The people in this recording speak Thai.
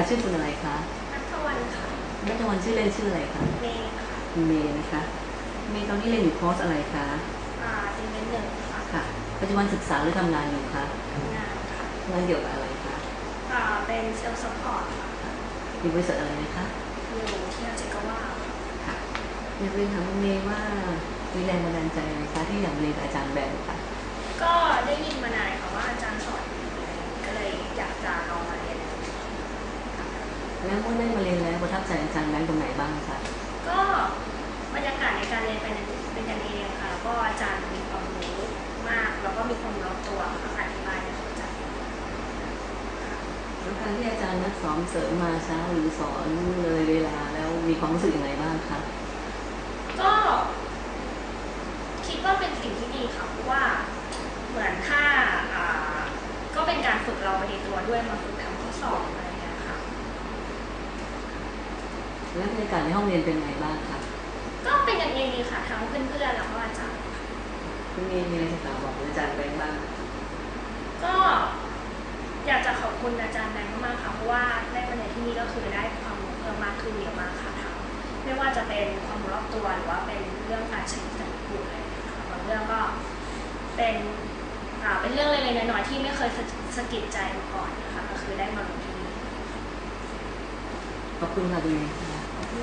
ค่ะชื่อคุณอะไรคะนัทวันค่ะนัทวันชื่อเล่นชื่ออะไรคะเมย์ค่ะคุณเมย์นะคะเมย์ตอนนี้เรียนอยู่คอร์สอะไรคะอ่าเป็นเมนหนึ่งค่ะค่ะ ปัจจุบันศึกษาหรือทำงานอยู่คะทำงานค่ะงานเกี่ยวกับอะไรคะอ่าเป็นเซลล์ซัพพอร์ตค่ะอยู่บริษัทอะไรนะคะอยู่ที่อาเจกาวาค่ะค่ะอยากเรียนถามคุณเมย์ว่ามีแรงบันดาลใจอะไรคะที่อยากเรียนกับอาจารย์แบงค์ค่ะก็ได้ยินมานานค่ะว่าอาจารย์สอนดีก็เลยอยากจะลองมาเรียน แล้วเมื่อได้มาเรียนแล้วประทับใจอาจารย์แบงค์ตรงไหนบ้างคะก็บรรยากาศในการเรียนเป็นเป็นกันเองค่ะแล้วก็อาจารย์มีความรู้มาก แล้วก็มีความรู้รอบตัวค่ะอธิบายได้เข้าใจแล้วการที่อาจารย์นัดสอนเสริมมาเช้าหรือสอนเลยเวลาแล้วมีความรู้สึกยังไงบ้างคะก็คิดว่าเป็นสิ่งที่ดีค่ะเพราะว่าเหมือนถ้าอ่าก็เป็นการฝึกเราไปในตัวด้วยมาฝึกทำข้อสอบอะไรอย่างเงี้ยค่ะ แล้วบรรยากาศในห้องเรียนเป็นไงบ้างคะก็เป็นกันเองดีค่ะทั้งเพื่อนๆแล้วก็อาจารย์คุณเมย์มีอะไรจะฝากบอกอาจารย์แบงค์บ้างก็อยากจะขอบคุณอาจารย์แบงค์มากๆค่ะเพราะว่าได้มาในที่นี่ก็คือได้ความรู้เพิ่มมากขึ้นเยอะมากค่ะทั้งไม่ว่าจะเป็นความรู้รอบตัวหรือว่าเป็นเรื่องการใช้สติพูดอะไรอย่างเงี้ยค่ะบางเรื่องก็เป็นอ่าเป็นเรื่องเล็กๆน้อยๆที่ไม่เคยสะสะกิดใจมาก่อนนะคะก็คือได้มารู้ที่นี่ขอบคุณค่ะคุณเมย์